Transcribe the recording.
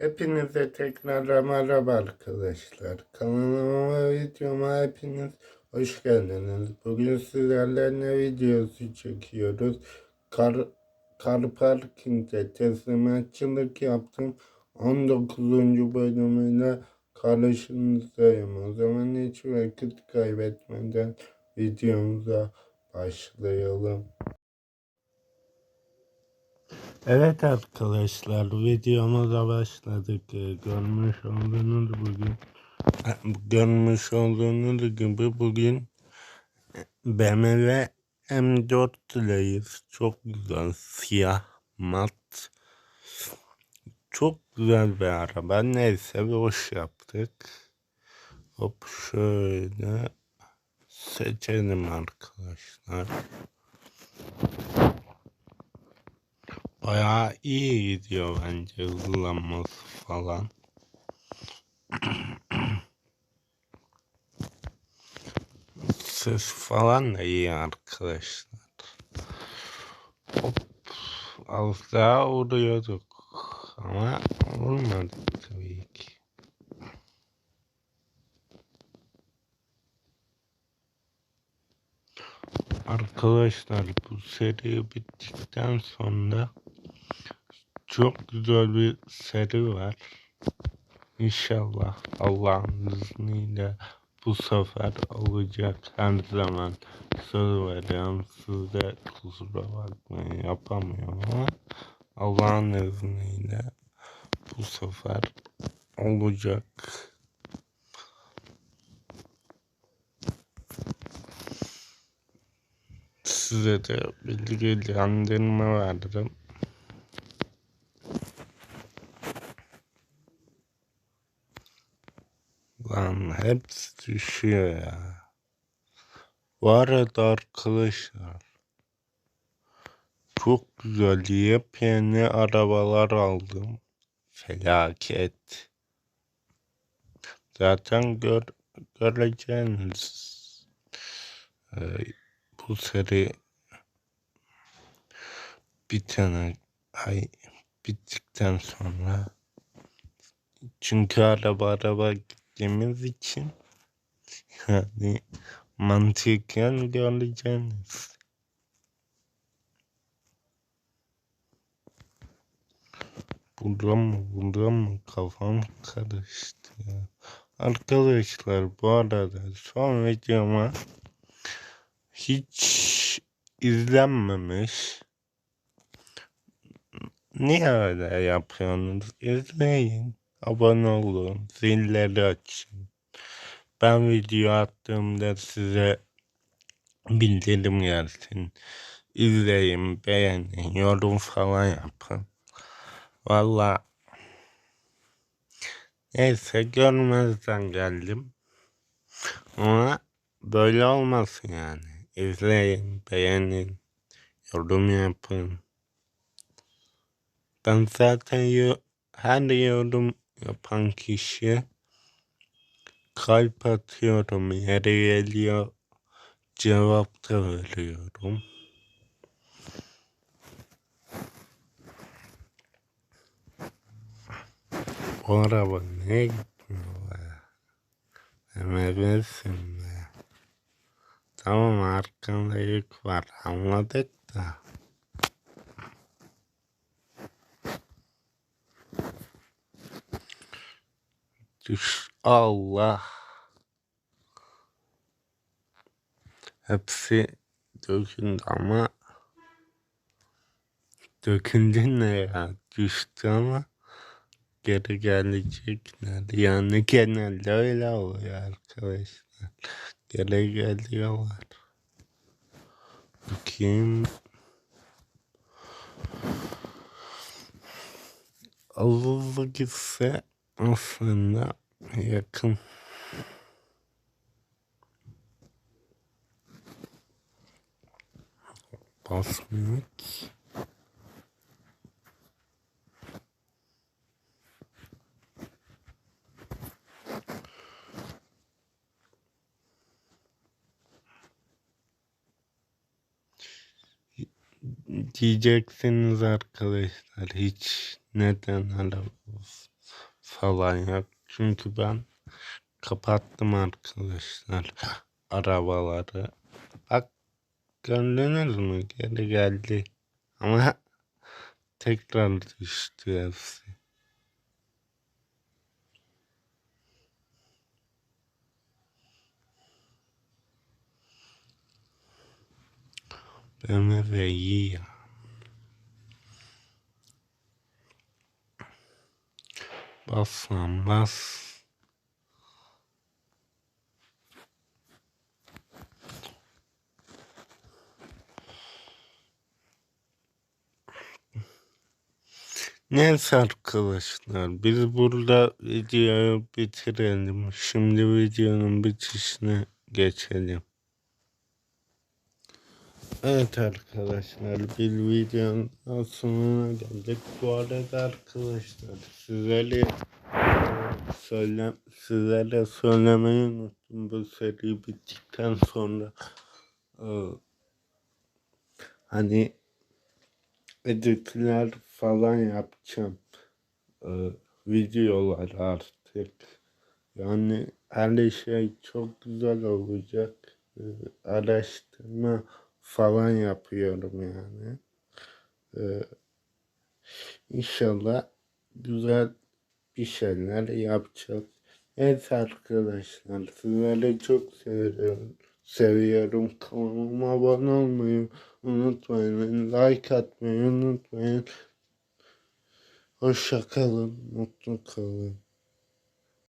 Hepinize tekrar merhaba arkadaşlar. Kanalıma videoma hepiniz hoş geldiniz. Bugün sizlerle ne videosu çekiyoruz? Kar, kar parkingde teslimatçılık yaptım. 19. bölümüyle karşınızdayım. O zaman hiç vakit kaybetmeden videomuza başlayalım. Evet arkadaşlar videomuza başladık. Ee, Görmüş olduğunuz bugün görmüş olduğunuz gibi bugün BMW M4 ileyiz. Çok güzel siyah mat. Çok güzel bir araba. Neyse bir hoş yaptık. Hop şöyle seçelim arkadaşlar. Bayağı iyi gidiyor bence hızlanması falan. Ses falan da iyi arkadaşlar. Hop. Az daha vuruyorduk. Ama vurmadık tabii ki. Arkadaşlar bu seri bittikten sonra çok güzel bir seri var. İnşallah Allah'ın izniyle bu sefer olacak her zaman söz veriyorum size kusura bakmayın yapamıyorum ama Allah'ın izniyle bu sefer olacak. Size de bilgilendirme verdim. Lan hepsi düşüyor ya. Bu arada arkadaşlar çok güzel yepyeni arabalar aldım. Felaket. Zaten gör, göreceğiniz e, bu seri bitene ay bittikten sonra çünkü araba araba gittiğimiz için yani mantıken göreceğiniz. Buradan mı buradan mı kafam karıştı ya. Arkadaşlar bu arada son videoma hiç izlenmemiş. Niye öyle yapıyorsunuz? İzleyin. Abone olun. Zilleri açın. Ben video attığımda size bildirim gelsin. İzleyin, beğenin, yorum falan yapın. Valla neyse görmezden geldim. Ama böyle olmasın yani. İzleyin, beğenin, yorum yapın. Ben zaten her yorum yapan kişi kalp atıyorum. Yere geliyor. Cevap da veriyorum. O araba ne gitmiyor be? Demelisin be. Tamam arkanda yük var anladık da. Allah. Hepsi döküldü ama döküldü ne ya? Düştü ama geri gelecekler. Yani genelde öyle oluyor arkadaşlar. Geri geliyorlar. Bakayım. Hızlı gitse aslında yakın. Basmıyor ki. diyeceksiniz arkadaşlar hiç neden olsun. falan yok. Çünkü ben kapattım arkadaşlar arabaları. Bak gördünüz mü? Geri geldi. Ama tekrar düştü hepsi. BMW iyi ya. Bas lan bas. Neyse arkadaşlar biz burada videoyu bitirelim. Şimdi videonun bitişine geçelim. Evet arkadaşlar bir videonun sonuna geldik. Bu arada arkadaşlar sizlere söyle, sizlere söylemeyi unuttum. Bu seri bittikten sonra e, hani editler falan yapacağım. E, videolar artık. Yani her şey çok güzel olacak. E, araştırma falan yapıyorum yani. Ee, inşallah güzel bir şeyler yapacağız. Evet arkadaşlar sizleri çok seviyorum. Seviyorum. Kanalıma abone olmayı unutmayın. Like atmayı unutmayın. Hoşça kalın. Mutlu kalın.